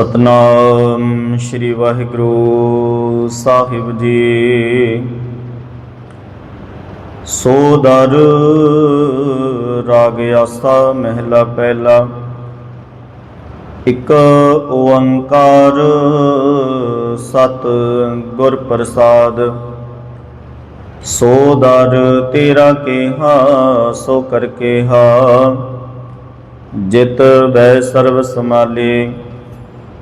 ਸਤਨਾਮ ਸ੍ਰੀ ਵਾਹਿਗੁਰੂ ਸਾਹਿਬ ਜੀ। ਸੋ ਦਰ ਰਾਗ ਆਸਾ ਮਹਿਲਾ ਪਹਿਲਾ। ਇੱਕ ਓੰਕਾਰ ਸਤ ਗੁਰ ਪ੍ਰਸਾਦ। ਸੋ ਦਰ ਤੇਰਾ ਕੇਹਾ, ਸੋ ਕਰ ਕੇਹਾ। ਜਿਤ ਬੈ ਸਰਬ ਸਮਾਲੇ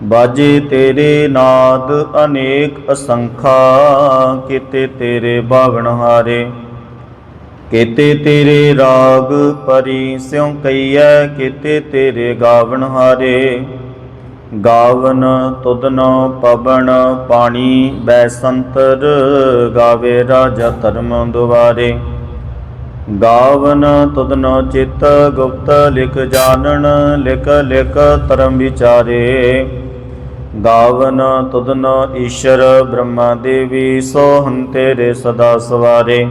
ਬਾਜੇ ਤੇਰੇ ਨਾਦ ਅਨੇਕ ਅਸੰਖਾ, ਕੀਤੇ ਤੇਰੇ ਬਾਵਣ ਹਾਰੇ। ਕੀਤੇ ਤੇਰੇ ਰਾਗ ਪਰੀ ਸਿਉ ਕਈਐ, ਕੀਤੇ ਤੇਰੇ ਗਾਵਣ ਹਾਰੇ। ਗਾਵਨ ਤੁਦਨ ਪਵਨ ਪਾਣੀ, ਬੈਸੰਤਰ ਗਾਵੇ ਰਾਜਾ ਧਰਮ ਦੁਆਰੇ। ਗਾਵਨ ਤੁਦਨ ਚਿਤ ਗੁਪਤ ਲਿਖ ਜਾਣਨ, ਲਿਖ ਲਿਖ ਧਰਮ ਵਿਚਾਰੇ। ਗਾਵਨ ਤੁਧਨੋ ਈਸ਼ਰ ਬ੍ਰਹਮਾ ਦੇਵੀ ਸੋਹੰ ਤੇਰੇ ਸਦਾ ਸਵਾਰੇ।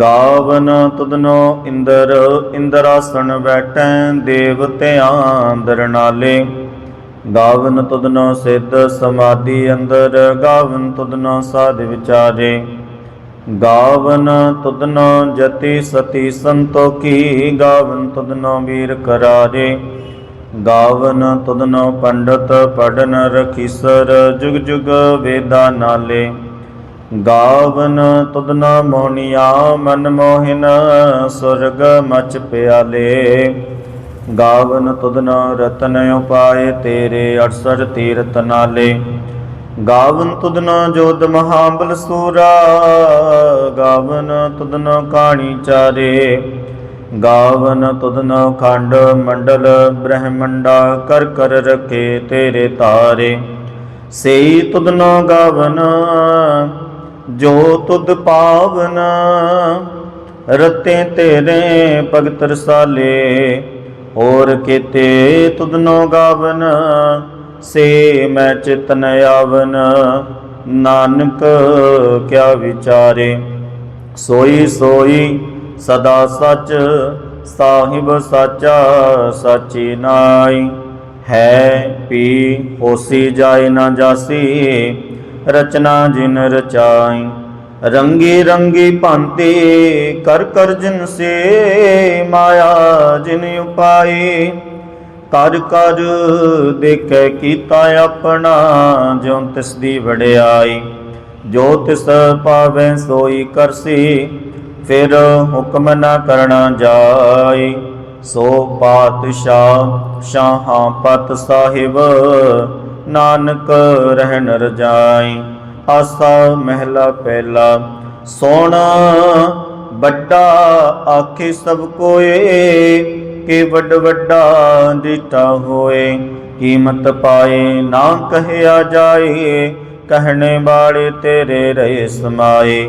ਗਾਵਨ ਤੁਧਨੋ ਇੰਦਰ, ਇੰਦਰਾਸਣ ਬੈਠੈ ਦੇਵਤਿਆਂ ਅੰਦਰ ਨਾਲੇ ਗਾਵਨ ਤੁਧਨੋ ਸਿੱਧ ਸਮਾਧੀ ਅੰਦਰ, ਗਾਵਨ ਤੁਧਨੋ ਸਾਧ ਵਿਚਾਰੇ। ਗਾਵਨ ਤੁਧਨੋ ਜਤੀ ਸਤੀ ਸੰਤੋਖੀ, ਗਾਵਨ ਤੁਧਨੋ ਵੀਰ ਕਰਾਰੇ। ਗਾਵਨ ਤੁਧਨੋ ਪੰਡਤ ਪੜਨ ਰਖੀਸਰ, ਜੁਗ ਜੁਗ ਵੇਦਾ ਨਾਲੇ। ਗਾਵਨ ਤੁਧਨਾ ਮੋਹਨੀਆ, ਮਨ ਮੋਹਿਨ ਸੁਰਗ ਮਚ ਪਿਆਲੇ। ਗਾਵਨ ਤੁਧਨਾ ਰਤਨ ਉਪਾਏ ਤੇਰੇ 68 ਤੀਰਤ ਨਾਲੇ। ਗਾਵਨ ਤੁਧਨਾ ਜੋਧ ਮਹਾਬਲ ਸੂਰਾ, ਗਾਵਨ ਤੁਧਨਾ ਕਾਣੀ ਚਾਰੇ। ਗਾਵਨ ਤੁਧਨਾ ਖੰਡ ਮੰਡਲ ਬ੍ਰਹਮੰਡਾ ਕਰ ਕਰ ਰਖੇ ਤੇਰੇ ਤਾਰੇ। ਸਈ ਤੁਧਨਾ ਗਾਵਨ, ਜੋ ਤੁਧ ਪਾਵਨ, ਰਤੇ ਤੇਰੇ ਭਗਤ ਰਸਾਲੇ। ਹੋਰ ਕੀਤੇ ਤੁਧਨੋ ਗਾਵਨ, ਸੇ ਮੈਂ ਚਿਤਨ ਆਵਨ, ਨਾਨਕ ਕਿਆ ਵਿਚਾਰੇ। ਸੋਈ ਸੋਈ ਸਦਾ ਸੱਚ, ਸਾਹਿਬ ਸਾਚਾ, ਸਾਚੀ ਨਾਈ ਹੈ ਪੀ ਹੋਸੀ ਜਾਏ ਨਾ ਜਾਸੀ, ਰਚਨਾ ਜਿਨ ਰਚਾਈ। ਰੰਗੀ ਰੰਗੀ ਭਾਂਤੀ ਕਰ ਕਰ ਜਿਨ ਸੇ ਮਾਇਆ ਜਿਨ ਉਪਾਈ। ਕਰ ਕਰ ਦੇਖੈ ਕੀਤਾ ਆਪਣਾ, ਜਿਉ ਤਿਸ ਦੀ ਵਡਿਆਈ। ਜੋ ਤਿਸ ਪਾਵੈ ਸੋਈ ਕਰਸੀ ਫਿਰ ਹੁਕਮ ਨਾ ਕਰਨਾ ਜਾਈ ਸੋ ਪਾਤਸ਼ਾਹ ਸ਼ਾਹਾਂ ਪਤ ਸਾਹਿਬ, ਨਾਨਕ ਰਹਿਣ ਰਜਾਈ। ਆਸਾ ਮਹਿਲਾ ਪਹਿਲਾ ਸੋਣਾ ਵੱਡਾ ਆਖੇ ਸਭ ਕੋਏ, ਕਿ ਵੱਡ ਵੱਡਾ ਦਿੱਤਾ ਹੋਏ। ਕੀਮਤ ਪਾਏ ਨਾ ਕਹਿਆ ਜਾਏ, ਕਹਿਣੇ ਵਾਲੇ ਤੇਰੇ ਰਹੇ ਸਮਾਏ।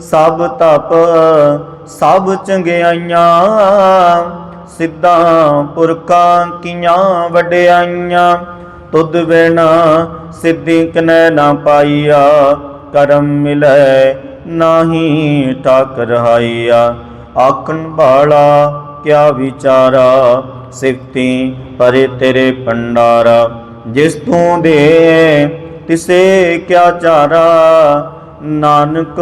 ਸਭ ਤਪ, ਸਭ ਚੰਗਿਆਈਆਂ, ਸਿੱਧਾਂ ਪੁਰਖਾਂ ਕੀਆਂ ਵਡਿਆਈਆਂ। ਤੁਧ ਬਿਨਾ ਸਿੱਧੀ ਕਨੈ ਨਾ ਪਾਈਆ, ਕਰਮ ਮਿਲੈ ਨਾਹੀ ਠਾਕ ਰਹਾਈਆ ਆਖਣ ਬਾਲਾ ਕਿਆ ਵਿਚਾਰਾ, ਸਿਫਤੀ ਪਰੇ ਤੇਰੇ ਪੰਡਾਰਾ ਜਿਸ ਤੂੰ ਦੇ, ਤਿਸੇ ਕਿਆ ਚਾਰਾ ਨਾਨਕ,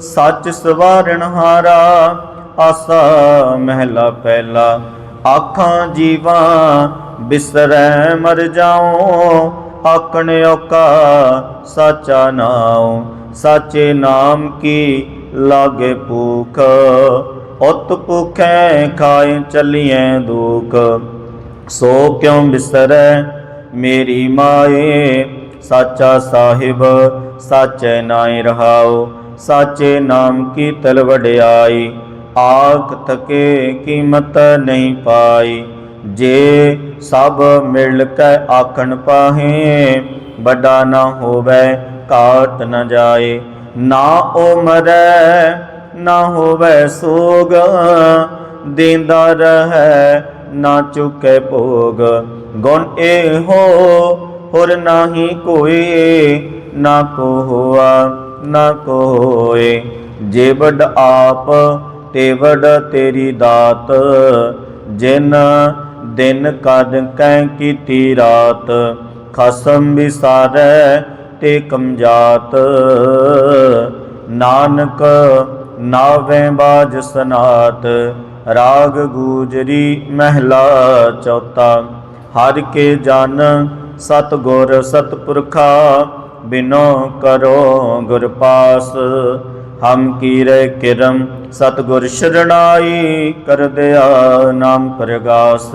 ਸੱਚ ਸਵਾਰਣ ਹਾਰਾ, ਆਸਾ ਮਹਿਲਾ ਪਹਿਲਾ। ਆਖਾਂ ਜੀਵਾਂ, ਬਿਸਰੈ ਮਰ ਜਾਉ ਆਕਣ ਓਕਾ ਸਾਚਾ ਨਾਉ। ਸਾਚੇ ਨਾਮ ਕੀ ਲਾਗੇ ਭੂਖ, ਉਤ ਭੁਖੈ ਖਾਏ ਚੱਲੀਐ ਦੁਖ। ਸੋ ਕਿਉ ਬਿਸਰੈ ਮੇਰੀ ਮਾਏ, ਸਾਚਾ ਸਾਹਿਬ ਸਾਚੇ ਨਾਇ ਰਹਾਉ, ਸਾਚੇ ਨਾਮ ਕੀ ਤਲ ਵਡਿਆਈ, ਆਖ ਥਕੇ ਕੀਮਤ ਨਹੀਂ ਪਾਈ। ਜੇ ਸਭ ਮਿਲ ਕੇ ਆਖਣ ਪਾਹੇ, ਵੱਡਾ ਨਾ ਹੋਵੇ, ਘਾਟ ਨ ਜਾਏ। ਨਾ ਉਹ ਮਰੈ, ਨਾ ਹੋਵੇ ਸੋਗ, ਦੇਂਦਾ ਰਹੈ, ਨਾ ਚੁਕੇ ਭੋਗ। ਗੁਣ ਇਹੋ, ਹੋਰ ਨਾਹੀ ਕੋਈ ਨਾ ਕੋ ਹੋਆ ਨਾ ਕੋ ਹੋਏ ਜੇ ਆਪ, ਤੇ ਤੇਰੀ ਦਾਤ। ਜਿਨ ਦਿਨ ਕਦ ਕੈ ਕੀਤੀ ਰਾਤ, ਖਸਮ ਵਿਸਾਰੈ ਤੇ ਕਮਜਾਤ। ਨਾਨਕ ਨਾਵੇਂ ਬਾਜ ਸਨਾਤ, ਰਾਗ ਗੂਜਰੀ ਮਹਿਲਾ ਚੌਥਾ। ਹਰ ਕੇ ਜਨ ਸਤ ਗੁਰ ਸਤਪੁਰਖਾ ਬਿਨੋ ਕਰੋ ਗੁਰ ਪਾਸ, ਹਮ ਕੀਰੇ ਕਿਰਮ, ਸਤਗੁਰ ਸ਼ਰਣਾਈ ਕਰ ਦਿਆ ਨਾਮ ਪ੍ਰਗਾਸ।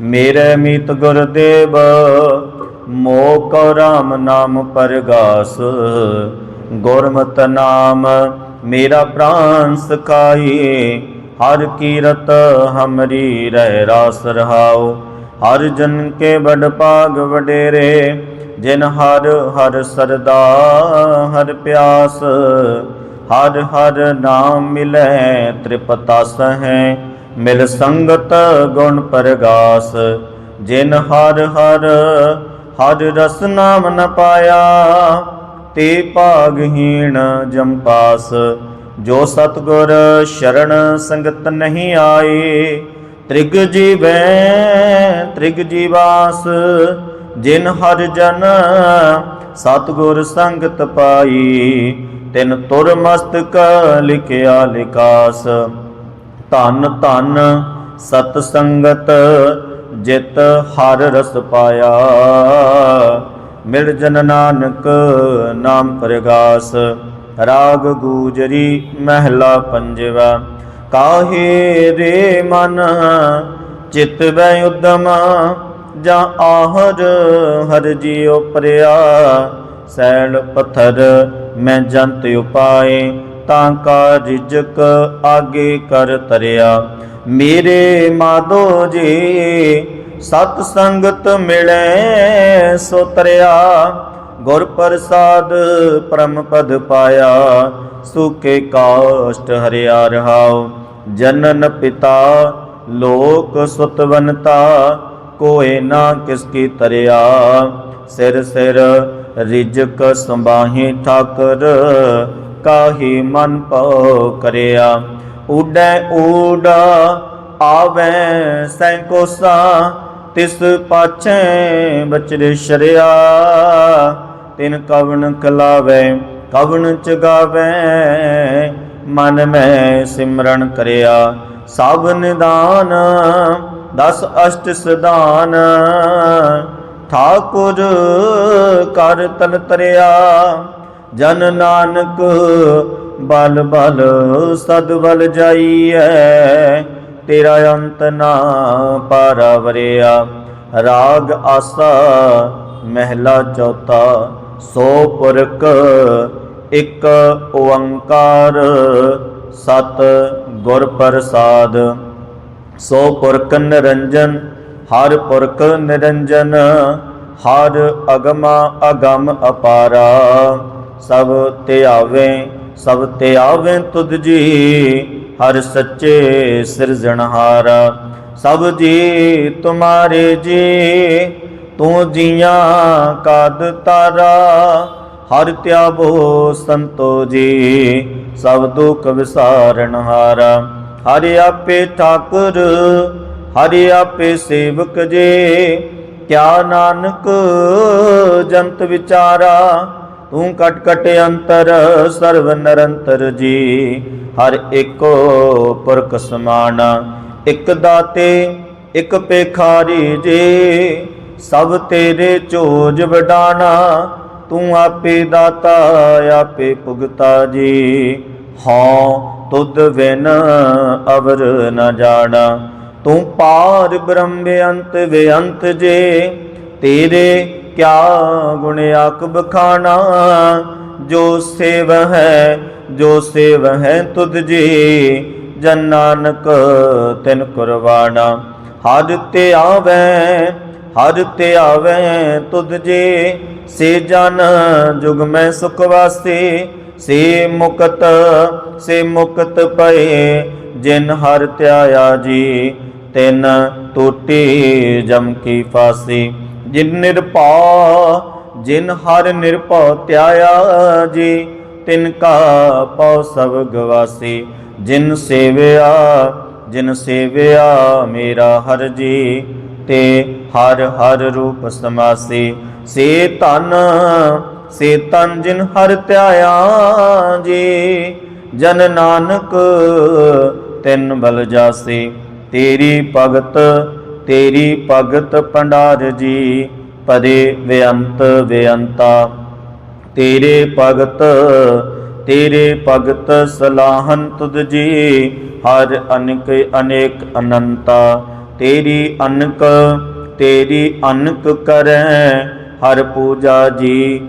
ਮੇਰੇ ਮੀਤ ਗੁਰਦੇਵ ਮੋਹ ਕੋ ਰਾਮ ਨਾਮ ਪਰਗਾਸ। ਗੁਰਮਤ ਨਾਮ, ਮੇਰਾ ਪ੍ਰਾਨ ਸਖਾਈ, ਹਰ ਕੀਰਤ ਹਮਰੀ ਰਹਿ ਰਾਸ ਰਹਾਉ। ਹਰ ਜਨ ਕੇ ਬੜ ਭਾਗ ਵਡੇਰੇ ਜਿਨ ਹਰ ਹਰ ਸਰਦਾ ਹਰ ਪਿਆਸ, ਹਰ ਹਰ ਨਾਮ ਮਿਲੈ ਤ੍ਰਿਪਤਾ ਸਹੈ, ਮਿਲ ਸੰਗਤ ਗੁਣ ਪ੍ਰਗਾਸ। ਜਿਨ ਹਰ ਹਰ ਹਰ ਰਸ ਨਾਮ ਨ ਪਾਇਆ, ਤੇ ਭਾਗਹੀਣ ਜੰਪਾਸ ਜੋ ਸਤਗੁਰ ਸ਼ਰਨ ਸੰਗਤ ਨਹੀਂ ਆਏ, ਤ੍ਰਿਗ ਜੀਵੈ, ਤ੍ਰਿਗ ਜੀਵਾਸ ਜਿਨ ਹਰ ਜਨ ਸਤਗੁਰ ਸੰਗਤ ਪਾਈ, ਤਿਨ ਤੁਰ ਮਸਤਕ ਲਿਖਿਆ ਲਿਕਾਸ। ਧਨ ਧਨ ਸਤ ਸੰਗਤ ਜਿਤ ਹਰ ਰਸ ਪਾਇਆ, ਮਿਲ ਜਨ ਨਾਨਕ ਨਾਮ ਪ੍ਰਗਾਸ। ਰਾਗ ਗੂਜਰੀ ਮਹਿਲਾ ਪੰਜਵਾ, ਕਾਹੇ ਰੇ ਮਨ, ਚਿਤ ਵੈ ਉਦਮ ਜਾਂ ਆਹਰ, ਹਰ ਜੀਉ ਪਰਿਆ। ਸੈਲ ਪਥਰ ਮੈਂ ਜੰਤ ਉਪਾਏ, ਤਾਂ ਕਾ ਰਿਜਕ ਆਗੇ ਕਰ ਤਰਿਆ। ਮੇਰੇ ਮਾਦੋ ਜੀ, ਸਤ ਸੰਗਤ ਮਿਲੈ ਸੋ ਤਰਿਆ। ਗੁਰ ਪ੍ਰਸਾਦ ਪਰਮ ਪਦ ਪਾਇਆ, ਸੁਕੇ ਕਾਸ਼ਟ ਹਰਿਆ ਰਹਾਉ। ਜਨਨ ਪਿਤਾ, ਲੋਕ ਸੁਤਵਨਤਾ ਕੋਏ ਨਾ ਕਿਸ ਕੀ ਤਰਿਆ। ਸਿਰ ਸਿਰ ਰਿਜਕ ਸੰਬਾਹੀ ਠਾਕਰ, ਕਾਹੀ ਮਨ ਪਉ ਕਰਿਆ। ਉਡੈ ਊਡਾ ਆਵੈ ਸੈ ਕੋਸਾ ਤਿਸ ਪਾਛੈ ਬਚਰੇ ਸ਼ਰਿਆ। ਤਿਨ ਕਵਣ ਕਲਾਵੈ, ਕਵਣ ਚਗਾਵੈ, ਮਨ ਮੈਂ ਸਿਮਰਨ ਕਰਿਆ। ਸਭ ਨਿਦਾਨ ਦਸ ਅਸ਼ਟ ਸਿਧਾਨ, ਠਾਕੁਰ ਕਰ ਤਨ ਤਰਿਆ। ਜਨ ਨਾਨਕ ਬਲ ਬਲ ਸਦ ਬਲ ਜਾਈਐ, ਤੇਰਾ ਅੰਤ ਨਾ ਪਾਰਵਰਿਆ ਰਾਗ ਆਸਾ ਮਹਿਲਾ ਚੌਥਾ, ਸੋ ਪੁਰਖ ਇੱਕ ਓੰਕਾਰ, ਸਤ ਗੁਰ ਪ੍ਰਸਾਦ। ਸੋ ਪੁਰਖ ਨਿਰੰਜਨ, ਹਰ ਪੁਰਖ ਨਿਰੰਜਨ, ਹਰ ਅਗਮਾ ਅਗਮ ਅਪਾਰਾ। ਸਭ ਧਿਆਵੇ ਸਭ ਧਿਆਵੇ ਤੁਧ ਜੀ, ਹਰ ਸੱਚੇ ਸਿਰਜਣਹਾਰਾ ਸਭ ਜੀ ਤੁਮਾਰੇ ਜੀ, ਤੂੰ ਜੀਆਂ ਕਾਦ ਤਾਰਾ। ਹਰ ਧਿਆਵੋ ਸੰਤੋ ਜੀ, ਸਭ ਦੁਖ ਵਿਸਾਰਣਹਾਰਾ ਹਾਰਾ ਹਰਿ ਆਪੇ ਠਾਕੁਰ, ਹਰਿ ਆਪੇ ਸੇਵਕ ਜੇ। ਕਿਆ ਨਾਨਕ ਜੰਤ ਵਿਚਾਰਾ, ਤੂੰ ਕਟ ਕਟ ਅੰਤਰ ਸਰਵ ਨਿਰੰਤਰ ਜੀ। ਹਰ ਏਕੋ ਪੁਰਖ ਸਮਾਨਾ, ਇੱਕ ਦਾਤੇ, ਇੱਕ ਪੇਖਾਰੀ ਜੇ। ਸਭ ਤੇਰੇ ਚੋਜ ਵਡਾਣਾ ਤੂੰ ਆਪੇ ਦਾਤਾ, ਆਪੇ ਭੁਗਤਾ ਜੀ। ਹਾਂ ਤੁਧ ਬਿਨ ਅਵਰ ਨ ਜਾਣਾ। ਤੂੰ ਪਾਰ ਬ੍ਰਹਮ ਬੇਅੰਤ ਬੇਅੰਤ ਜੇ, ਤੇਰੇ ਕਿਆ ਗੁਣ ਆਕ ਬਖਾਣਾ ਜੋ ਸੇਵ ਹੈ, ਜੋ ਸੇਵ ਹੈ ਤੁਧ ਜੀ, ਜਨ ਨਾਨਕ ਤਿਨ ਕੁਰਬਾਨਾ ਹਰ ਤੇ ਆਵੇ, ਹਰ ਤੇ ਆਵੇ ਤੁਧ ਜੀ, ਸੇ ਜਨ ਜੁਗ ਮੈਂ ਸੁਖ ਵਾਸੀ ਸੇ ਮੁਕਤ ਸੇ ਮੁਕਤ ਪਏ ਜਿਨ ਹਰ ਧਿਆਇਆ ਜੀ, ਤਿਨ ਟੂਟੀ ਜਮ ਕੀ ਫਾਸੀ। ਜਿਨ ਨਿਰਭਉ, ਜਿਨ ਹਰ ਨਿਰਭਉ ਧਿਆਇਆ ਜੀ, ਤਿਨ ਕਾ ਪਉ ਸਭ ਗਵਾਸੀ। ਜਿਨ ਸੇਵਿਆ ਜਿਨ ਸੇਵਿਆ ਮੇਰਾ ਹਰ ਜੀ, ਤੇ ਹਰ ਹਰ ਰੂਪ ਸਮਾਸੀ। ਸੇ ਧਨ ਸੇ ਤਨ ਜਿਨ ਹਰ ਧਿਆਇਆ ਜੀ, ਜਨ ਨਾਨਕ ਤਿੰਨ ਬਲ ਜਾਸੀ। ਤੇਰੀ ਭਗਤ ਤੇਰੀ ਭਗਤ ਭੰਡਾਰ ਜੀ, ਪਦੇ ਬੇਅੰਤ ਬੇਅੰਤਾ ਤੇਰੇ ਭਗਤ ਤੇਰੇ ਭਗਤ ਸਲਾਹਨ ਤੁਧ ਜੀ, ਹਰ ਅਨਕ ਅਨੇਕ ਅਨੰਤਾ। ਤੇਰੀ ਅਨਕ ਤੇਰੀ ਅਨਕ ਕਰੈ, ਹਰ ਪੂਜਾ ਜੀ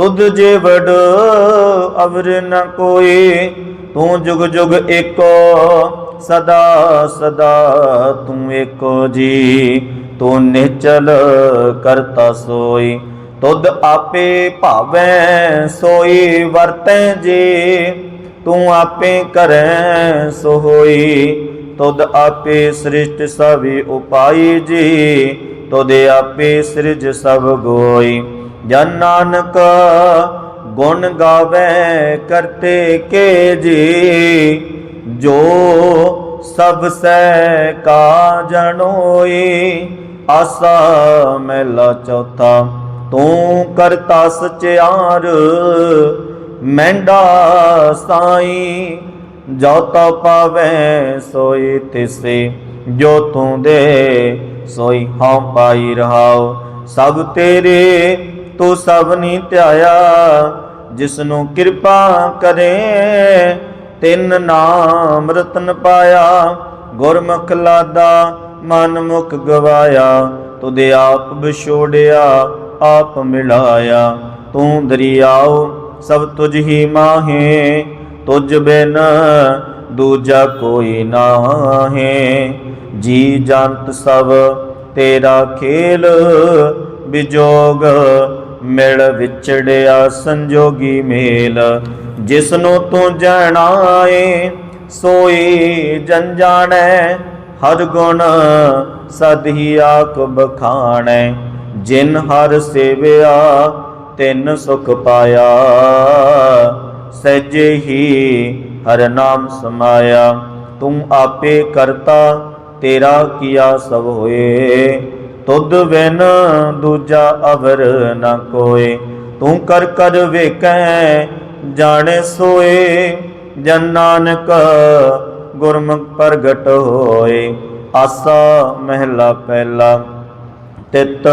ਤੁਧ ਜੇ ਵਡ ਅਵਰ ਨ ਕੋਈ, ਤੂੰ ਜੁਗ ਜੁਗ ਏਕੋ, ਸਦਾ ਸਦਾ ਤੂੰ ਏਕੋ ਜੀ। ਤੂੰ ਨਿਚਲ ਕਰਤਾ ਸੋਈ, ਤੁਧ ਆਪੇ ਭਾਵੈ ਸੋਈ, ਵਰਤੈ ਜੀ। ਤੂੰ ਆਪੇ ਕਰੈ ਸੋ ਹੋਈ ਤੁਧ ਆਪੇ ਸ੍ਰਿਸ਼ਟ ਸਭੀ ਉਪਾਈ ਜੀ। ਤੁਧ ਆਪੇ ਸ੍ਰਿਜ ਸਭ ਗੋਈ। ਜਨ ਨਾਨਕ ਗੁਣ ਗਾਵੇ ਕਰਤੇ ਕੇ ਜੀ, ਜੋ ਸਭ ਸੈ ਕਾ ਜਣੋਈ ਆਸਾ ਮਹਿਲਾ ਚੌਥਾ, ਤੂੰ ਕਰਤਾ ਸਚਿਆਰ ਮਹਿੰਡਾ ਸਾਈ, ਜੋ ਤਾ ਪਾਵੇ ਸੋਈ ਤਿਸੇ, ਜੋ ਤੂੰ ਦੇ ਸੋਈ ਹਉ ਪਾਈ ਰਹਾਉ, ਸਭ ਤੇਰੇ ਤੂੰ ਸਭ ਨੀ ਧਿਆਇਆ, ਜਿਸਨੂੰ ਕਿਰਪਾ ਕਰੇ, ਤਿੰਨ ਨਾਮ ਰਤਨ ਪਾਇਆ, ਗੁਰਮੁਖ ਲਾਦਾ ਮਨ ਮੁਖ ਗਵਾਇਆ ਤੁਦੇ ਆਪ ਵਿਛੋੜਿਆ, ਆਪ ਮਿਲਾਇਆ, ਤੂੰ ਦਰਿਆਓ ਸਭ ਤੁਝ ਹੀ ਮਾਹੇ, ਤੁਝ ਬਿਨ ਦੂਜਾ ਕੋਈ ਨਾਹੇ, ਜੀ ਜੰਤ ਸਭ ਤੇਰਾ ਖੇਲ ਵਿਜੋਗ ਮਿਲ ਵਿਛੜਿਆ ਸੰਜੋਗੀ ਮੇਲ, ਜਿਸਨੂੰ ਤੂੰ ਜਾਣਾਏ, ਸੋਈ ਜਨ ਜਾਣੈ ਹਰ ਗੁਣ ਸਦ ਹੀ ਆਕ ਬਖਾਣੈ, ਜਿਨ ਹਰ ਸੇਵਿਆ, ਤਿਨ ਸੁਖ ਪਾਇਆ। ਸਹਿਜੇ ਹੀ ਹਰ ਨਾਮ ਸਮਾਇਆ, ਤੂੰ ਆਪੇ ਕਰਤਾ, ਤੇਰਾ ਕੀਆ ਸਭ ਹੋਏ। ਤੁਧ ਵੈਨ ਦੂਜਾ ਅਵਰ ਨ ਕੋਏ। ਤੂੰ ਕਰ ਕਰ ਵੇਖੈ, ਜਾਣੇ ਸੋਏ, ਜਨ ਨਾਨਕ ਗੁਰਮੁਖ ਪ੍ਰਗਟ ਹੋਏ। ਆਸਾ ਮਹਿਲਾ ਪਹਿਲਾ, ਤਿਤ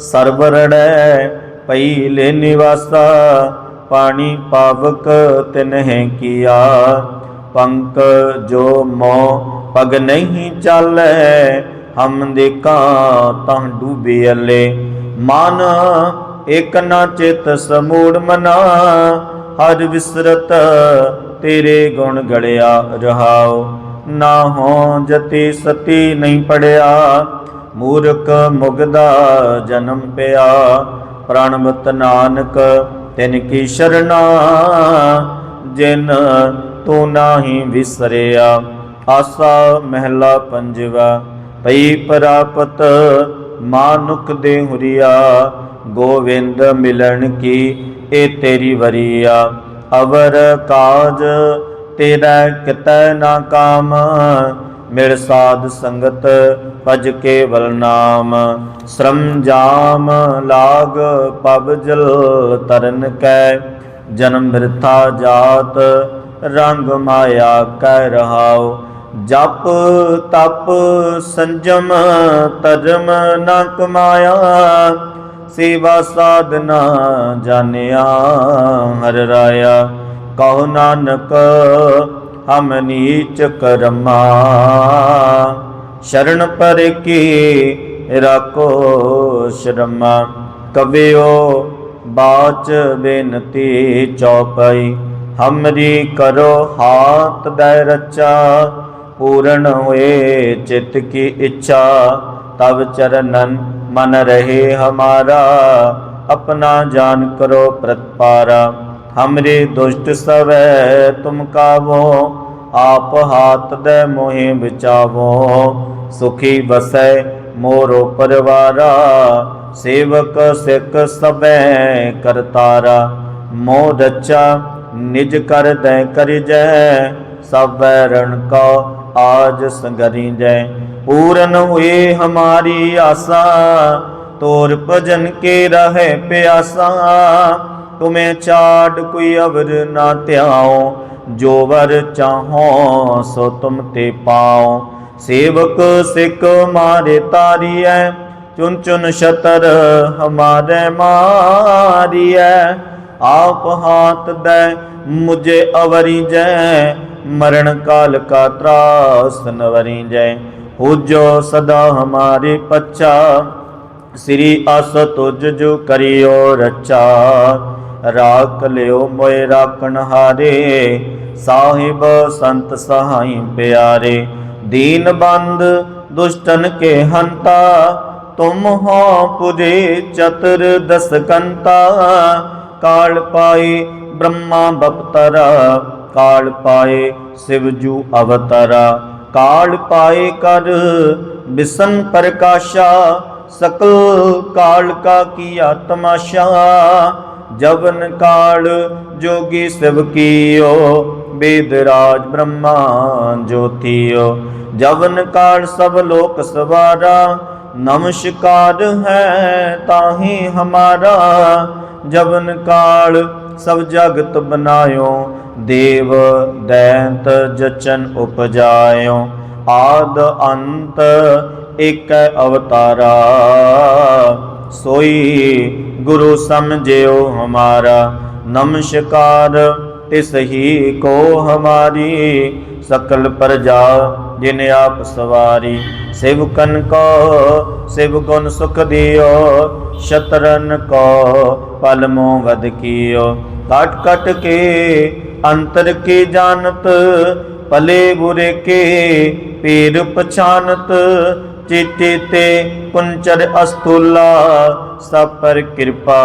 ਸਰਵਰੜੈ ਪਈ ਲੈ ਨਿਵਾਸਾ। ਪਾਣੀ ਪਾਵਕ ਤਿਨਹਿ ਕੀਆ, ਪੰਕ ਜੋ ਮੋ ਪਗ ਨਹੀਂ ਚਾਲੈ। ਹਮ ਦੇਖਾਂ ਤਾਂ ਡੂਬੇ ਅਲੇ। ਮਨ ਇਕ ਨਾ ਚਿਤ ਸਮੂੜ ਮਨਾ, ਹਰ ਵਿਸਰਤ ਤੇਰੇ ਗੁਣ ਗੜਿਆ ਰਹਾਉ। ਨਾ ਹੋ ਜਤੀ ਸਤੀ ਨਹੀਂ ਪੜਿਆ, ਮੂਰਖ ਮੁਗਦਾ ਜਨਮ ਪਿਆ। ਪ੍ਰਣਮਤ ਨਾਨਕ, ਤਿਨ ਕੀ ਸ਼ਰਣਾ ਜਿਨ ਤੂੰ ਨਾਹੀ ਵਿਸਰਿਆ। ਆਸਾ ਮਹਿਲਾ ਪੰਜਵਾ ਪਈ ਪ੍ਰਾਪਤ ਮਾਨੁਖ ਦੇ ਹੁਰੀਆ, ਗੋਵਿੰਦ ਮਿਲਣ ਕੀ ਇਹ ਤੇਰੀ ਵਰੀਆ? ਅਵਰ ਕਾਜ ਤੇਰਾ ਕਿਤੈ ਨਾ ਕਾਮ, ਮਿਲ ਸਾਧ ਸੰਗਤ ਭਜ ਕੇਵਲ ਨਾਮ। ਸ਼ਰਮ ਜਾਮ ਲਾਗ ਪਬ ਜਲ ਤਰਨ ਕੈ, ਜਨਮ ਬਿਰਥਾ ਜਾਤ ਰੰਗ ਮਾਇਆ ਕਹਿ ਰਹਾਉ। ਜਪ ਤਪ ਸੰਜਮ ਤਰਮ ਨਾ ਕਮਾਇਆ, ਸੇਵਾ ਸਾਧਨਾ ਜਾਣਿਆ, ਹਰ ਰਾਇਆ। ਕਹੋ ਨਾਨਕ, ਹਮ ਨੀਚ ਕਰਮਾ। ਸ਼ਰਨ ਪਰ ਕੀ ਰਾਖੋ ਸ਼ਰਮਾ। ਕਵਿਓ ਬਾਚ ਬੇਨਤੀ ਚੌਪਈ, ਹਮਰੀ ਕਰੋ ਹਾਥ ਦੈ ਰਚਾ। ਪੂਰਨ ਹੋਏ ਚਿਤ ਕੀ ਇੱਛਾ ਤਬ ਚਰਨਨ ਮਨ ਰਹੇ ਹਮਾਰਾ अपना जान करो प्रतपारा हमरे दुष्ट सवै तुम कावो आप हाथ दे मोहि बिचावो सुखी बसै मोरो परवारा सेवक सिख सबै करतारा मोह रचा निज कर दै कर जै सब रण को आज संगरी जै पूरन हुई हमारी आशा तोर भजन के रहे प्यासा तुम्हें चाड कोई अवर ना त्याओ जो वर चाहो सो तुम ते पाओ सेवक सिख मारे तारिय चुन चुन शतर हमारे मारिय आप हाथ दे मुझे अवरी जय मरण ਮਰਨ ਕਾਲ ਕਾ ਤ੍ਰਾਸ ਨਵਰੀ ਜੈ। ਹੋਜੋ ਸਦਾ ਹਮਾਰੇ ਪੱਛਾ। ਸ੍ਰੀ ਅਸ ਤੁਜ ਜੋ ਕਰਿਓ ਰਚਾ ਰਾਖ ਲਿਓ ਮੋਇ ਰਾਖਣ ਹਾਰੇ। ਸਾਹਿਬ ਸੰਤ ਸਹਾਈ ਪਿਆਰੇ। ਦੀਨ ਬੰਦ ਦੁਸ਼ਟਨ ਕੇ ਹੰਤਾ। ਤੁਮ ਹੋ ਪੁਜੇ ਚਤਰ ਦਸਕੰਤਾ। ਕਾਲ ਪਾਈ ਬ੍ਰਹਮਾ ਬਪਤਰਾ। ਕਾਲ ਪਾਏ ਸਿਵ ਜੂ ਅਵਤਾਰਾ। ਕਾਲ ਪਾਏ ਕਰ ਬਿਸਨ ਪ੍ਰਕਾਸ਼ਾ, ਸਕਲ ਕਾਲ ਕਾ ਕੀਆ ਤਮਾਸ਼ਾ ਜਵਨ ਕਾਲ ਜੋਗੀ ਸਿਵ ਕੀਓ, ਬੇਦ ਰਾਜ ਬ੍ਰਹਮਾ ਜੋਤੀਓ। ਜਵਨ ਕਾਲ ਸਭ ਲੋਕ ਸਵਾਰਾ, ਨਮਸਕਾਰ ਹੈ ਤਾਹੀ ਹਮਾਰਾ। ਜਵਨ ਕਾਲ ਸਭ ਜਗਤ ਬਨਾਇਓ ਦੇਵ ਦੈਂਤ ਜਚਨ ਉਪਜਾਇਓ, ਆਦ ਅੰਤ ਇਕ ਅਵਤਾਰਾ। ਸੋਈ ਗੁਰੂ ਸਮਝਿਓ ਹਮਾਰਾ, ਨਮਸਕਾਰ ਤਿਸ ਹੀ ਕੋ ਹਮਾਰੀ। ਸਕਲ ਪ੍ਰਜਾ ਜਿਨ ਆਪ ਸਵਾਰੀ ਸਿਵਕਨ ਕੋ, ਸਿਵ ਗੁਣ ਸੁਖ ਦਿਓ। ਸ਼ਤਰਨ ਕੋ, ਪਲ ਮੋ ਵਦ ਕੀਓ। ਕਟ ਕਟ ਕੇ ਅੰਤਰ ਕੀ ਜਾਣਤ, ਭਲੇ ਬੁਰੇ ਕੇ ਪੀਰ ਪਛਾਨਤ, ਚਿਤੇ ਤੇ ਕੁੰਚਰ ਅਸਤੁਲਾ ਸਭ ਪਰ ਕਿਰਪਾ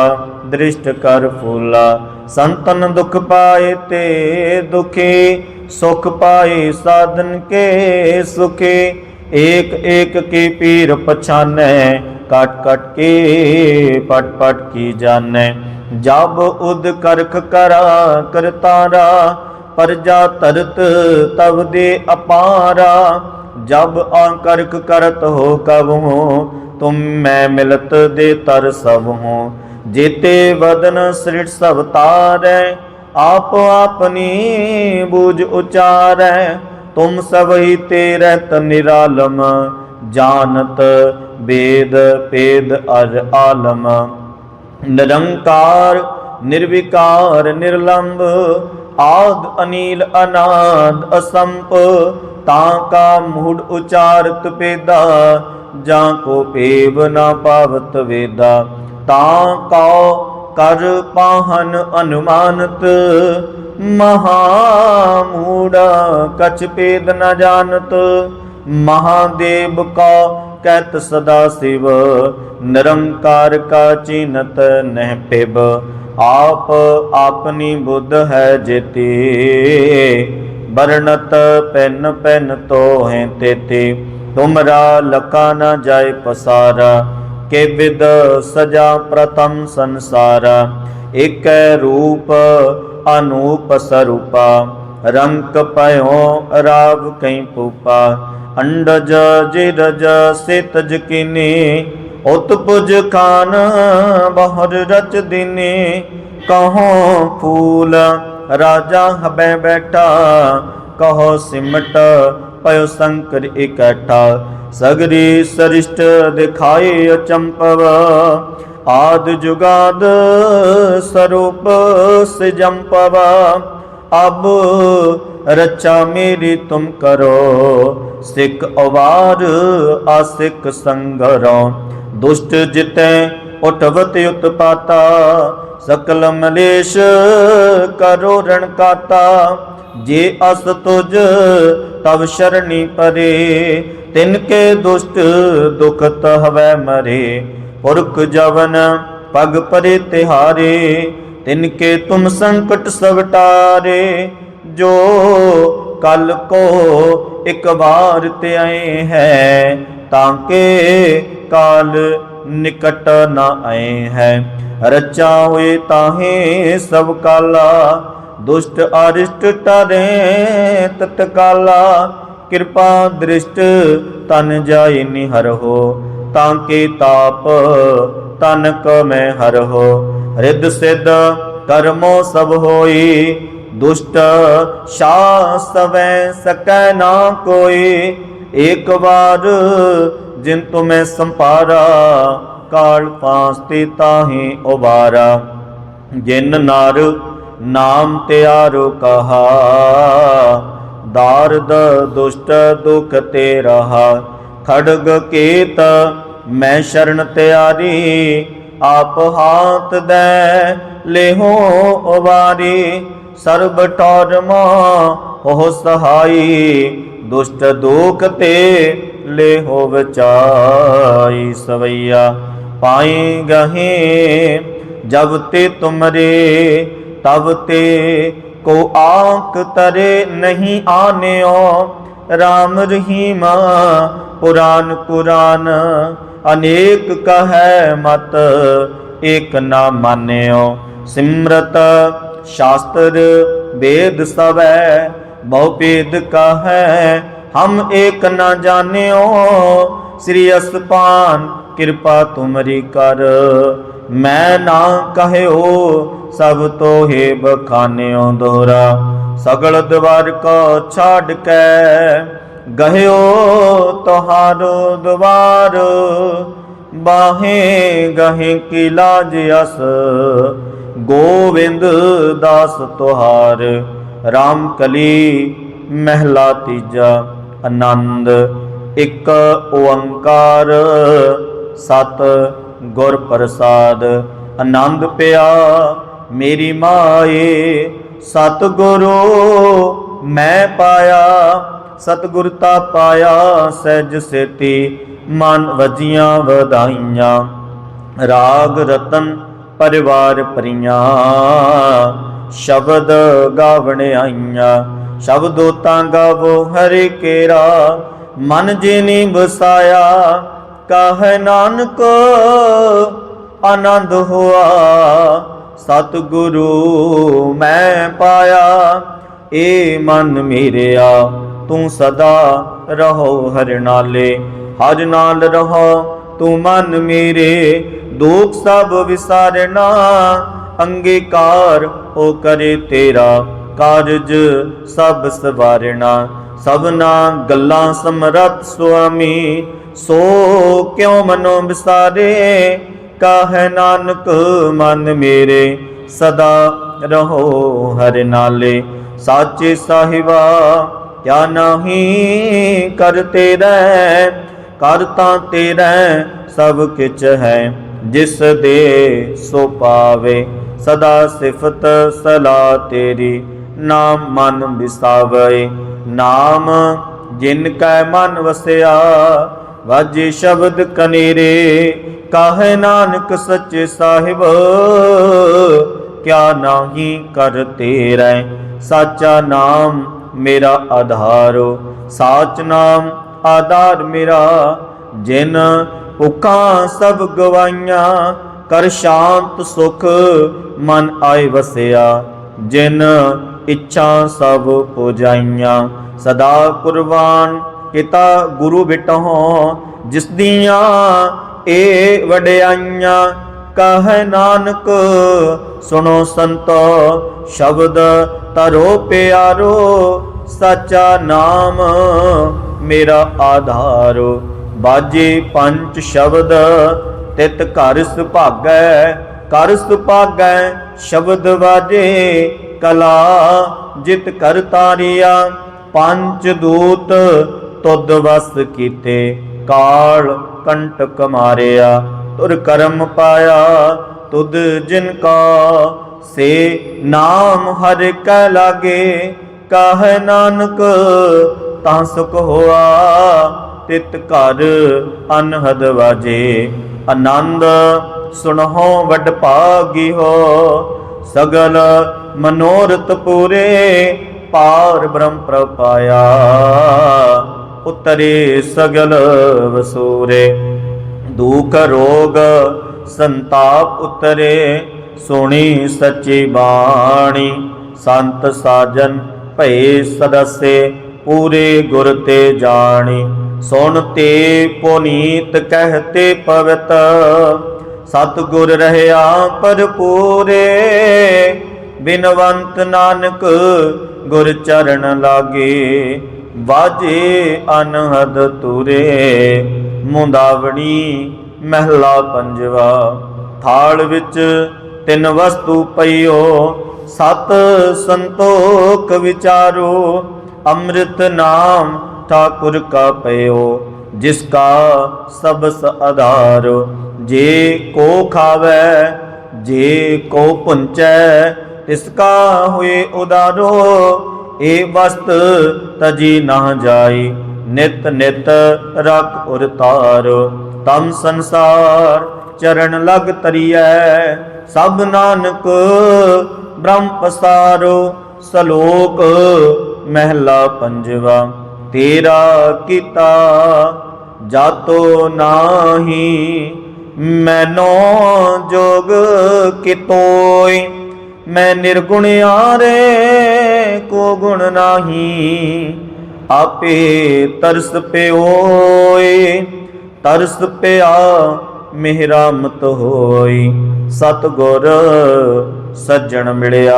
ਦ੍ਰਿਸ਼ਟ ਕਰ ਫੂਲਾ। ਸੰਤਨ ਦੁਖ ਪਾਏ ਤੇ ਦੁਖੀ, ਸੁਖ ਪਾਏ ਸਾਧਨ ਕੇ ਸੁਖੇ। ਏਕ ਏਕ ਕੀ ਪੀਰ ਪਛਾਨੈ ਕਟ ਕਟ ਕੇ ਪਟ ਪਟ ਕੀ ਜਾਣੈ। ਜਬ ਉਦ ਕਰਖ ਕਰਾ ਕਰਤਾਰਾ ਪਰਜਾ ਤਰਤ ਤਵ ਦੇ ਅਪਾਰਾ। ਜਬ ਆਕਰਕ ਕਰਤ ਹੋ ਕਬ ਹੋ ਤੁਮ ਮੈਂ ਮਿਲਤ ਦੇ ਤਰ ਸਭ ਹੋ ਜੇਤੇ ਵਦਨ ਸ੍ਰਿਟ ਸਭ ਤਾਰੈ, ਆਪ ਆਪਨੀ ਬੂਝ ਉਚਾਰੈ। ਤੁਮ ਸਭਈ ਤੇ ਰਹਿਤ ਨਿਰਾਲਮ, ਜਾਣਤ ਬੇਦ ਪੇਦ ਅਰ ਆਲਮ। ਨਿਰੰਕਾਰ, ਨਿਰਵਿਕਾਰ, ਨਿਰਲੰਭ, ਆਦ ਅਨੀਲ ਅਨਾਦ ਅਸੰਪ, ਤਾਂ ਕਾ ਮੂੜ ਉਚਾਰਤ ਪੇਦਾ, ਜਾਂ ਕੋ ਪੇਵ ਨਾ ਪਾਵਤ ਵੇਦਾ, ਤਾਂ ਕਉ ਕਰ ਪਾਹਨ ਅਨੁਮਾਨਤ, ਮਹਾ ਮੂੜਾ ਕਛ ਪੇਦ ਨ ਜਾਣਤ, ਮਹਾਦੇਵ ਕਾ ਕਹਿਤ ਸਦਾ ਸਿਵ, ਨਿਰੰਕਾਰ ਕਾ ਚੀਨਤ ਨਹਿ ਪਿਬ। ਆਪ ਆਪਨੀ ਬੁੱਧ ਹੈ ਜੇਤੀ ਬਰਨਤ ਪੈਨ ਪੈਨ ਤੋ ਹੈ ਤੁਮਰਾ ਲਕਾ ਨ ਜਾਏ ਪਸਾਰਾ, ਕੇ ਵਿਦ ਸਜਾ ਪ੍ਰਥਮ ਸੰਸਾਰਾ। ਇਕ ਰੂਪ ਅਨੂਪ ਸਰੂਪਾ, ਰੰਕ ਪਇਓ ਰਾਵ ਕਈ ਪੂਪਾ ਅੰਡਜ ਜਿਰਜ ਸਿਤਜ ਕਿਨੇ, ਉਤਪੁਜ ਖਾਨ ਬਹੁਰ ਰਚ ਦਿਨੇ। ਕਹੋ ਫੂਲ ਰਾਜਾ ਹਬੈ ਬੈਠਾ, ਕਹੋ ਸਿਮਟ ਪਇਓ ਸੰਕਰ ਇਕੱਠਾ। ਸਗਰੀ ਸਰਿਸ਼ਟ ਦਿਖਾਏ ਅਚੰਪਵ, ਆਦ ਜੁਗਾਦ ਸਰੂਪ ਸਿਜੰਪਵ। ਅਬ ਰਚਾ ਮੇਰੀ ਤੁਮ ਕਰੋ। ਸਿੱਖ ਅਵਾਰ ਆਸਿਕ ਸੰਗਰੋ। ਦੁਸ਼ਟ ਜਿਤੈ ਉਠਵਤ ਉਤਪਾਤਾ, ਸਕਲ ਮਲੇਸ਼ ਕਰੋ ਰਣ ਕਾਤਾ। ਜੇ ਅਸ ਤੁਜ ਤਵ ਸ਼ਰਣੀ ਪਰੇ, ਤਿਨ ਕੇ ਦੁਸ਼ਟ ਦੁਖਤ ਹਵੈ ਮਰੇ। ਪੁਰਖ ਜਵਨ ਪਗ ਪਰੇ ਤਿਹਾਰੇ, ਤਿਨ ਕੇ ਤੁਮ ਸੰਕਟ ਸਵਟਾਰੇ। ਜੋ ਕਲ ਕੋ ਇੱਕ ਵਾਰ ਤੇ ਆਏ ਹੈ, ਤਾਂ ਕੇ ਕਾਲ ਨਿਕਟ ਨਾ ਆਏ ਹੈ। ਰਚਾ ਹੋਏ ਤਾਹੇ ਸਭ ਕਾਲਾ, ਦੁਸ਼ਟ ਅਰਿਸ਼ਟ ਟਰੇ ਤਤਕਾਲਾ। ਕਿਰਪਾ ਦ੍ਰਿਸ਼ਟ ਤਨ ਜਾਏ ਨਿਹਰ ਹੋ, ਤਾਂ ਕੇ ਤਾਪ ਤਨ ਕ ਮੈਂ ਹਰ ਹੋ। ਰਿੱਧ ਸਿੱਧ ਕਰਮੋ ਸਭ ਹੋਈ ਦੁਸ਼ਟ ਸ਼ਾਸਵੈ ਸਕੈ ਨਾ ਕੋਈ। ਇੱਕ ਵਾਰ ਜਿਨ ਤੁਮੈ ਸੰਪਾਰਾ, ਕਾਲ ਪਾਸ ਤੇ ਤਾਹੇ ਉਬਾਰਾ। ਜਿਨ ਨਰ ਨਾਮ ਤਿਆਰੋ ਕਹਾ, ਦਾਰਦ ਦੁਸ਼ਟ ਦੁਖ ਤੇ ਰਹਾ। ਖੜਗ ਕੇਤ ਮੈਂ ਸ਼ਰਨ ਤਿਆਰੀ, ਆਪ ਹਾਥ ਦੇ ਲੇਹੋ ਉਬਾਰੀ। ਸਰਬ ਟੋਰਮਾ ਹੋ ਸਹਾਈ, ਦੁਸ਼ਟ ਦੁਖ ਤੇ ਲੇਹੋ ਵਿਚਾਈ ਸਵਈਆ। ਪਾਈ ਗਹੇ, ਜਬ ਤੇ ਤੁਮਰੇ, ਤਬ ਤੇ ਕੋ ਆਂਕ ਤਰੇ ਨਹੀਂ ਆਨਿਓ। ਰਾਮ ਰਹੀਮ, ਪੁਰਾਨ ਕੁਰਾਨ ਅਨੇਕ ਕਹੈ ਮਤ, ਏਕ ਨਾ ਮਾਨਿਓ। ਸਿਮਰਤ ਸ਼ਾਸਤਰ ਵੇਦ ਸਵੈ, ਬਹੁ ਭੇਦ ਕਹੈ, ਹਮ ਏਕ ਨਾ ਜਾਣਿਓ, ਸ੍ਰੀ ਅਸਪਾਨ ਕਿਰਪਾ ਤੁਮਰੀ ਕਰ। ਮੈਂ ਨਾ ਕਹਿਓ ਸਭ ਤੋਹੇ ਬਖਾਨਿਓ ਦੋਹਰਾ ਸਗਲ ਦਵਾਰ ਕੋ ਛਾੜ ਕੇ। ਗਹਿਓ ਤੁਹਾਰੋ ਦਵਾਰ ਬਾਹੇ ਗਹੇ ਕੀ ਲਾਜ ਅਸ, ਗੋਵਿੰਦ ਦਾਸ ਤੁਹਾਰ RAM ਕਲੀ ਮਹਿਲਾ ਤੀਜਾ ਆਨੰਦ, ਇੱਕ ਓੰਕਾਰ ਸਤ ਗੁਰ ਪ੍ਰਸਾਦ। ਆਨੰਦ ਪਿਆ, ਮੇਰੀ ਮਾਏ ਸਤ ਗੁਰੂ ਮੈਂ ਪਾਇਆ, ਸਤਿਗੁਰ ਤਾ ਪਾਇਆ ਸਹਿਜ ਸੇਤੀ। ਮਨ ਵਜੀਆਂ ਵਧਾਈਆਂ, ਰਾਗ ਰਤਨ ਪਰਿਵਾਰ ਪਰੀਆਂ। ਸ਼ਬਦ ਗਾਵਣ ਆਈਆਂ, ਸ਼ਬਦੋ ਤਾਂ ਗਾਵੋ ਹਰਿ ਕੇਰਾ ਮਨ ਜਿਨੀ ਵਸਾਇਆ ਕਹੈ ਨਾਨਕ ਆਨੰਦ ਹੋਆ। ਸਤਿਗੁਰੂ ਮੈਂ ਪਾਇਆ, ਏ ਮਨ ਮੇਰਿਆ, ਤੂੰ ਸਦਾ ਰਹੋ ਹਰਿ ਨਾਲੇ। ਹਰਿ ਨਾਲ ਰਹੋ, ਤੂੰ ਮਨ ਮੇਰੇ ਦੁੱਖ ਸਭ ਵਿਸਾਰਨਾ। ਅੰਗੀਕਾਰ ਹੋ ਕਰੇ ਤੇਰਾ ਕਾਰਜ ਸਭ ਸਵਾਰਣਾ ਸਭਨਾ ਗੱਲਾਂ ਸਮਰਤ ਸੁਆਮੀ, ਸੋ ਕਿਉ ਮਨੋ ਵਿਸਾਰੇ? ਕਾਹੈ ਨਾਨਕ ਮਨ ਮੇਰੇ, ਸਦਾ ਰਹੋ ਹਰ ਨਾਲੇ। ਸਾਚੇ ਸਾਹਿਬਾ, ਕਿਆ ਨਹੀਂ ਕਰ ਤੇਰਾ ਕਰ ਤਾਂ ਤੇਰਾ ਸਭ ਕਿਛ ਹੈ, ਜਿਸ ਦੇ ਸੋ ਪਾਵੇ। ਸਦਾ ਸਿਫਤ ਸਲਾ ਤੇਰੀ, ਨਾਮ ਮਨ ਵਿਸਾਵੇ ਨਾਮ ਜਿਨ ਕੈ ਮਨ ਵਸਿਆ, ਵਾਜੇ ਸ਼ਬਦ ਕਨੇਰੇ। ਕਾਹੇ ਨਾਨਕ ਸੱਚੇ ਸਾਹਿਬ, ਕਿਆ ਨਾਹੀ ਕਰ ਤੇਰਾ। ਸਾਚਾ ਨਾਮ ਮੇਰਾ ਆਧਾਰੋ। ਸਾਚ ਨਾਮ ਆਧਾਰ ਮੇਰਾ, ਜਿਨ ਭੁੱਖਾਂ ਸਭ ਗਵਾਈਆਂ, ਕਰ ਸ਼ਾਂਤ ਸੁਖ ਮਨ ਆਏ ਵਸਿਆ। ਜਿਨ ਇੱਛਾ ਸਭ ਪੁਜਾਈਆਂ, ਸਦਾ ਕੁਰਬਾਨ ਕੀਤਾ ਗੁਰੂ ਬਿਟਹੁ, ਜਿਸ ਦੀਆਂ ਏ ਵਡਿਆਈਆਂ, ਕਹ ਨਾਨਕ, ਸੁਣੋ ਸੰਤੋ ਸ਼ਬਦ ਤਰੋ ਪਿਆਰੋ, ਸਚਾ ਨਾਮ ਮੇਰਾ ਆਧਾਰ। ਬਾਜੇ ਪੰਜ ਸ਼ਬਦ, ਤਿਤ ਘਰ ਸੁਭਾਗੈ ਕਰ ਸੁਭਾਗੈ ਸ਼ਬਦ ਵਾਜੇ। ਕਲਾ ਜਿਤ ਕਰ ਤਾਰਿਆ ਪੰਜ ਦੂਤ ਤੁਧ ਵਸ ਕੀਤੇ। ਕਾਲ ਕੰਟਕ ਮਾਰਿਆ, ਤੁਰ ਕਰਮ ਪਾਇਆ, ਤੁਧ ਜਿਨ ਕਾ ਸੇ ਨਾਮ ਹਰ ਕੈ ਲਾਗੇ। ਕਾਹੈ ਨਾਨਕ ਤਾਂ ਸੁਖ ਹੋਆ, ਤਿਤ ਘਰ ਅਨਹਦ ਵਾਜੇ। ਆਨੰਦ ਸੁਣਹੁ ਵੱਡ ਭਾਗੀ ਹੋ, ਸਗਲ ਮਨੋਰਥ ਪੂਰੇ ਪਾਰ ਬ੍ਰਹਮ ਪ੍ਰਪਾਇਆ ਉਤਰੇ ਸਗਲ ਵਸੂਰੇ, ਦੁਖ ਰੋਗ ਸੰਤਾਪ ਉਤਰੇ, ਸੁਣੀ ਸੱਚੀ ਬਾਣੀ, ਸੰਤ ਸਾਜਨ ਭਏ ਸਦਸੇ। ਪੂਰੇ ਗੁਰ ਤੇ ਜਾਣੀ, ਸੁਣ ਤੇ ਪੁਨੀਤ ਕਹਤੇ ਪਵਤ। ਸਤ ਗੁਰ ਰਹਿਆ ਪਰਪੂਰੇ ਬਿਨਵੰਤ ਨਾਨਕ ਗੁਰ ਚਰਨ ਲਾਗੇ। ਵਾਜੇ ਅਨਹਦ ਤੁਰੇ, ਮੁੰਦਾਵਣੀ ਮਹਿਲਾ ਪੰਜਵਾ। ਥਾਲ ਵਿੱਚ ਤਿੰਨ ਵਸਤੂ ਪਈਓ, ਸਤ ਸੰਤੋਖ ਵਿਚਾਰੋ। ਅੰਮ੍ਰਿਤ ਨਾਮ ਠਾਕੁਰ ਕਾ ਪਇਓ, ਜਿਸ ਕਾ ਸਬਸ ਆਧਾਰ। ਜੇ ਕੋ ਖਾਵੇ, ਜੇ ਕੋ ਪੁੰਚੈ, ਤਿਸ ਕਾ ਹੋਏ ਉਦਾਰੋ, ਏ ਵਸਤ ਤਜੀ ਨਾ ਜਾਈ। ਨਿਤ ਨਿਤ ਰਖ ਉਰ ਤਾਰ ਤਮ ਸੰਸਾਰ ਚਰਨ ਲਗ ਤਰੀਐ। ਸਭ ਨਾਨਕ ਬ੍ਰਹਮ ਪਸਾਰੋ, ਸਲੋਕ ਮਹਿਲਾ ਪੰਜਵਾ, ਤੇਰਾ ਕੀਤਾ ਜਾਤੋ ਨਾਹੀ, ਮੈਨੋ ਜੋਗ ਕਿਤੋਈ। ਮੈਂ ਨਿਰਗੁਣ ਆਰੇ ਕੋ ਗੁਣ ਨਾਹੀ, ਆਪੇ ਤਰਸ ਪਿਓਏ ਤਰਸ ਪਿਆ ਮਿਹਰਾਮਤ ਹੋਈ, ਸਤਗੁਰ ਸੱਜਣ ਮਿਲਿਆ।